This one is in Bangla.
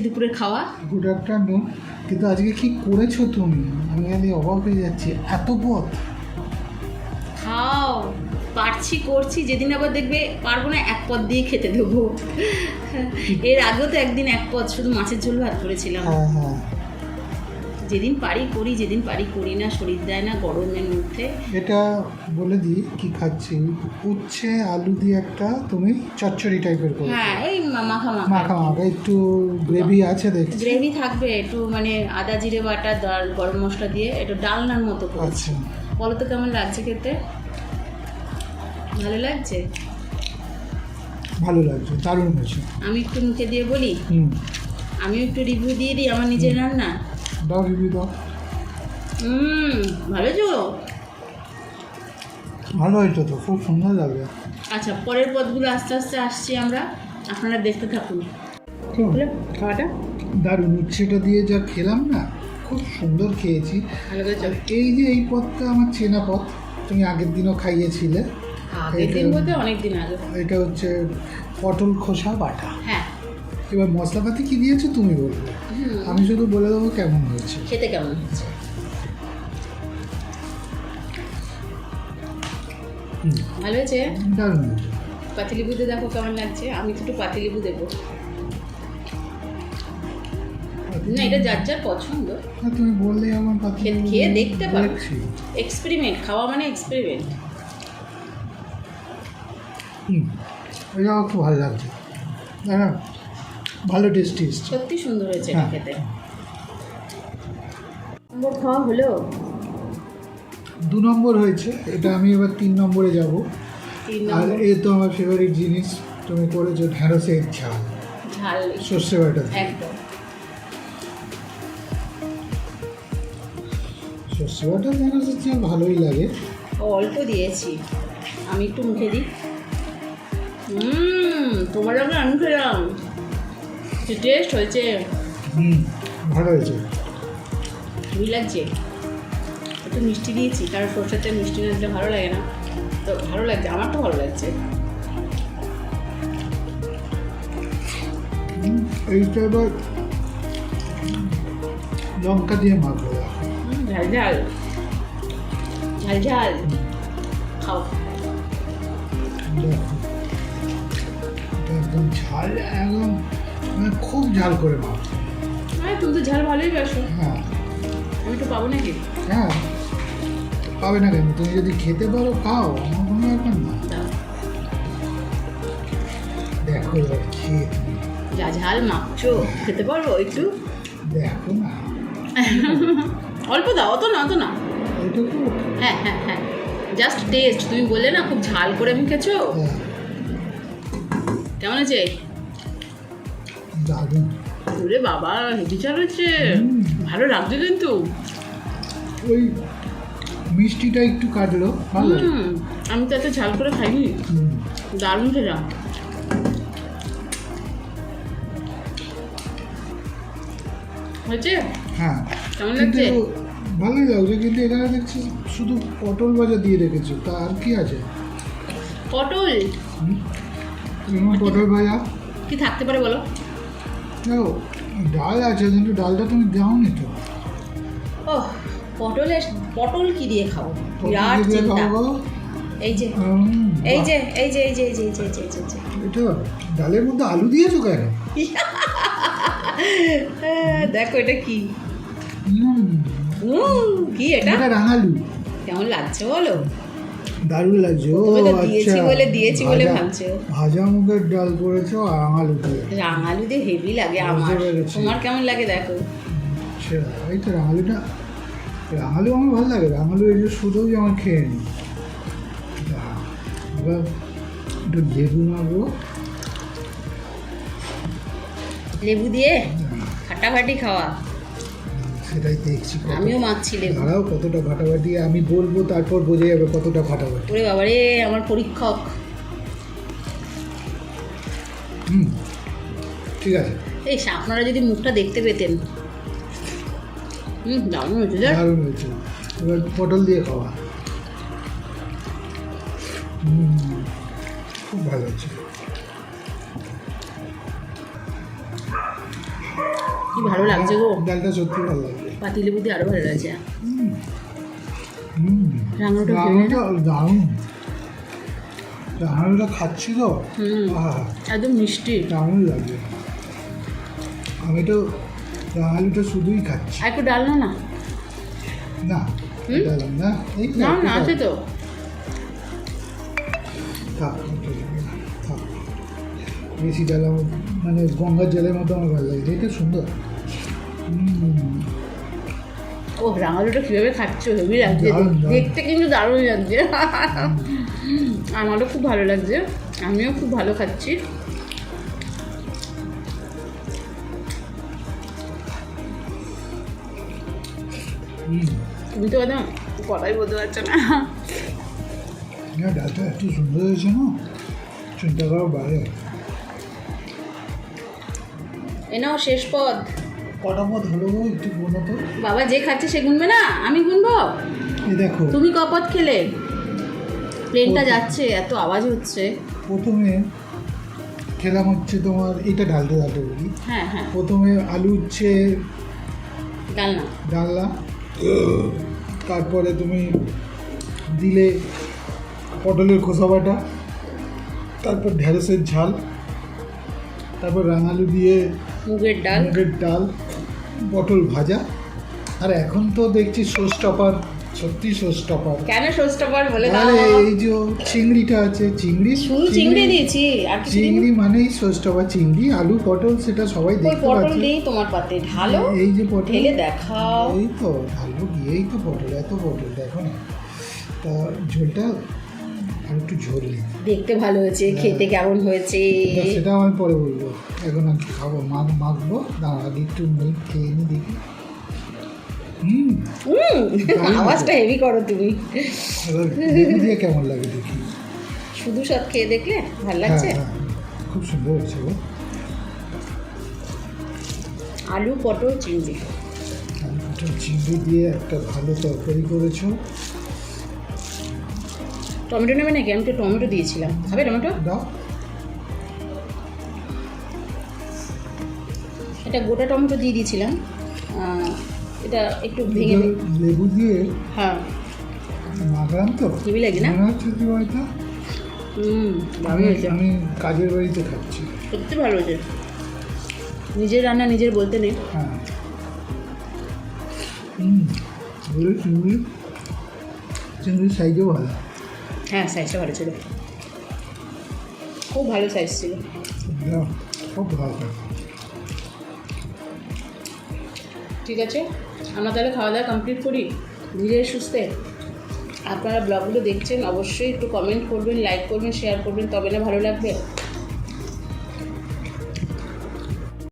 দুপুরে খাওয়া। গুড আফটারনুন কিন্তু আজকে কি করেছ তুমি? আমি খালি অবাক হয়ে যাচ্ছি। এত পথ। খাও। পারছি করছি। যেদিন আবার দেখবে পারব না এক পদ দিয়ে খেতে দেবো। এর আগেও তো একদিন এক পদ শুধু মাছের ঝোল ভাত করেছিলাম। হ্যাঁ হ্যাঁ। যেদিন পারি করি যেদিন পারি করি না শরীর দেয় না গরমের মধ্যে। এটা বলে দিই কি খাচ্ছি? উচ্ছে আলু দিয়ে একটা তুমি চচ্চড়ি টাইপের করো। হ্যাঁ এই মাখা মাখা। মাখা মাখা একটু গ্রেভি আছে দেখছি। গ্রেভি থাকবে একটু মানে আদা জিরে বাটা ডাল গরম মশলা দিয়ে একটু ডালনার মতো আচ্ছা। বলো তো কেমন লাগছে খেতে? ভালো লাগছে? ভালো লাগছে দারুণ হয়েছে। আমি একটু মুখে দিয়ে বলি? হুম। আমি একটু রিভিউ দিয়ে দিই আমার নিজের রান্না? দাও রিভিউ দাও হুম ভালো তো। ভালো হয়েছে তো খুব সুন্দর লাগবে। আচ্ছা পরের পদগুলো আস্তে আস্তে আসছি আমরা। আপনারা দেখতে থাকুন। খাওয়াটা? দারুণ উচ্ছেটা দিয়ে যা খেলাম না খুব সুন্দর খেয়েছি। এই যে এই পথটা আমার চেনা পথ তুমি আগের দিনও খাইয়েছিলে। আগের দিন বলতে অনেক দিন আগে। এটা হচ্ছে পটল খোসা বাটা। হ্যাঁ। এবার মশলাপাতি কি দিয়েছ তুমি বলবে আমি শুধু বলে দেবো কেমন হয়েছে। খেতে কেমন হুম, ভালো হয়েছে? দারুণ হয়েছে। পাতিলেবুতে দেখো কেমন লাগছে? আমি তো একটু পাতিলেবু দেবো। না এটা যার যার পছন্দ। তুমি বললেই আমার খেয়ে- খেয়ে দেখতে পারো। এক্সপেরিমেন্ট খাওয়া মানে এক্সপেরিমেন্ট এটাও খুব ভালো লাগছে। হ্যাঁ ভালো টেস্টি সত্যি সুন্দর হয়েছে হ্যাঁ। খেতে। নম্বর খাওয়া হলো? দু নম্বর হয়েছে এটা আমি এবার তিন নম্বরে যাব। আর এ তো আমার ফেভারিট জিনিস তুমি করেছ ঢ্যাঁড়সের ঝাল। ঝাল। সর্ষে বাটা। একদম। সর্ষে বাটা ঢ্যাঁড়সের ঝাল ভালোই লাগে। ও, অল্প দিয়েছি। আমি একটু মুখে দিই। হুম তোমার আমি খেলাম। টেস্ট হয়েছে হুম ভালো হয়েছে। হেভি লাগছে। একটু মিষ্টি দিয়েছি কারণ সরষেতে মিষ্টি না দিলে ভালো লাগে না। তো ভালো লাগছে আমার তো ভালো লাগছে। এইটা এবার লঙ্কা দিয়ে মাখবো। ঝাল ঝাল। ঝাল ঝাল। খাও। একদম ঝাল একদম খুব ঝাল করে মাখবো হ্যাঁ তুমি তো ঝাল ভালোই বাসো হ্যাঁ। আমি তো পাবো নাকি? হ্যাঁ পাবে না কেন? তুমি যদি খেতে পারো খাও আমার কোনো ব্যাপার না। দেখো এবার খেয়ে তুমি। যা ঝাল মাখছো খেতে পারব একটু? দেখো না। অল্প দাও অত না অত না। হ্যাঁ হ্যাঁ হ্যাঁ। জাস্ট টেস্ট তুমি বললে না খুব ঝাল করে মুখেছো হ্যাঁ। কেমন আছে দারুণ। ওরে বাবা হেভি হচ্ছে ভালো লাগছে কিন্তু। ওই মিষ্টিটা একটু কাটলো ভালো আমি তো এত ঝাল করে খাইনি। দারুণ খেলাম। হয়েছে? হ্যাঁ। কেমন লাগছে? ভালোই লাগছে কিন্তু এখানে দেখছি শুধু পটল ভাজা দিয়ে রেখেছো তা আর কি আছে? পটল? পটল ভাজা। কি থাকতে পারে বলো? দেখো ডাল আছে কিন্তু ডালটা তুমি দাওনি তো। ও পটলের পটল কি দিয়ে খাব? বিরাট চিন্তা। এই যে এই যে এই যে এই যে এই যে এই যে এই যে, এই যে, এটা ডালের মধ্যে আলু দিয়েছ কেন? হ্যাঁ, দেখো এটা কি। কি এটা রাঙালু। কেমন লাগছে বলো? দারুণ লাগছে। ও প্রথমে আচ্ছা। দিয়েছি বলে দিয়েছি বলে ভাবছ। ভাজা মুগের ডাল করেছ আর রাঙালু দিয়ে। রাঙালু দিয়ে হেভি লাগে আমার। তোমার কেমন লাগে দেখো? সে এই তো রাঙালুটা রাঙালু আমার ভালো লাগে। রাঙালু এই যে শুধুই আমার খেয়ে নিই এবার একটু লেবু মাখবো। লেবু দিয়ে ফাটাফাটি খাওয়া। সেটাই দেখছি আমিও মাখছি লেবু। দাঁড়াও কতটা ফাটাফাটি আমি বলব তারপর বোঝা যাবে কতটা ফাটাফাটি ওরে বাবা রে আমার পরীক্ষক। হুম ঠিক আছে। এই আপনারা যদি মুখটা দেখতে পেতেন। হুম দারুণ হয়েছে। দারুণ হয়েছে। এবার পটল দিয়ে খাওয়া। হুম খুব ভালো হচ্ছে কি ভালো লাগছে গো? ডালটা সত্যি ভালো লাগছে। পাতিলেবু দিয়ে আরও ভালো লাগছে। দারুণ। খাচ্ছি তো? একদম মিষ্টি। দারুণ লাগছে আমি তো রাঙালুটা শুধুই খাচ্ছি। একটু ডাল না। না না? না না না আছে তো। বেশি ডালাম মানে গঙ্গার জলের মতো আমার ভালো লাগছে এটা সুন্দর। ও রাঙালুটা কীভাবে খাচ্ছ? হেভি লাগছে। দেখতে কিন্তু দারুণ লাগছে। আমারও খুব ভালো লাগছে। আমিও খুব ভালো খাচ্ছি। তুমি তো একদম কথাই বলতে পারছ না। না ডালটা এত সুন্দর হয়েছে না? চিন্তা করার বাইরে। এ নাও শেষ পদ। কটা পথ হলো গো একটু গোনা তো? বাবা যে খাচ্ছে সে গুনবে না আমি গুনবো? এই দেখো। তুমি কপদ খেলে। প্লেনটা যাচ্ছে এত আওয়াজ হচ্ছে। প্রথমে খেলাম হচ্ছে তোমার এটা ডালতে ডালতে বলি। হ্যাঁ হ্যাঁ। প্রথমে আলু হচ্ছে ডাল না ডালনা। তারপরে তুমি দিলে পটলের খোসা বাটা। তারপর ঢেঁড়সের ঝাল। তারপর রাঙালু দিয়ে মুগের ডাল। মুগের ডাল পটল ভাজা। আর এখন তো দেখছি সোস টপার সত্যি সোস টপার। কেন সোস্টপার বলে দাও। এই যে চিংড়িটা আছে চিংড়ি শুধু চিংড়ি। দিয়েছি। আর চিংড়ি মানেই সোস টপার চিংড়ি আলু পটল সেটা সবাই দেখতে পটল পাচ্ছে। নেই তোমার পাতে ঢালো। এই যে পটল ঢেলে দেখাও। এই তো ঢালবো গিয়েই তো পটল এত পটল দেখো না। তা ঝোলটা আর একটু ঝোল নেই। দেখতে ভালো হয়েছে খেতে কেমন হয়েছে? সেটাও আমি পরে বলব। এখন আমি খাব মাখ মাখবো। দাঁড়া একটু মিট খেয়ে নি দেখি। আওয়াজটা হেভি করো তুমি। দিয়ে কেমন লাগে দেখি। শুধু সব খেয়ে দেখলে ভালো হ্যাঁ লাগছে? হ্যাঁ। খুব সুন্দর হয়েছে আলু পটল চিংড়ি। আমি একটু চিংড়ি দিয়ে একটা ভালো তরকারি করেছ। টমেটো নেবে নাকি? আমি তো টমেটো দিয়েছিলাম। খাবে টমেটো? এটা গোটা টমেটো দিয়ে দিয়েছিলাম। এটা একটু ভেঙে লেবু- দিয়ে? হ্যাঁ। মাখলাম তো? হেভি লাগে না? হুম আমি হয়েছে। আমি কাজের বাড়িতে খাচ্ছি। সত্যি ভালো হয়েছে। নিজের রান্না নিজের বলতে নেই। হ্যাঁ। হুম চিংড়ি চিংড়ির সাইজও ভালো। হ্যাঁ সাইজটা ভালো ছিল। খুব ভালো সাইজ ছিল। খুব ভালো ঠিক আছে? আমরা তাহলে খাওয়া দাওয়া কমপ্লিট করি। ধীরে সুস্থে। আপনারা ব্লগগুলো দেখছেন অবশ্যই একটু কমেন্ট করবেন লাইক করবেন শেয়ার করবেন তবে না ভালো লাগবে।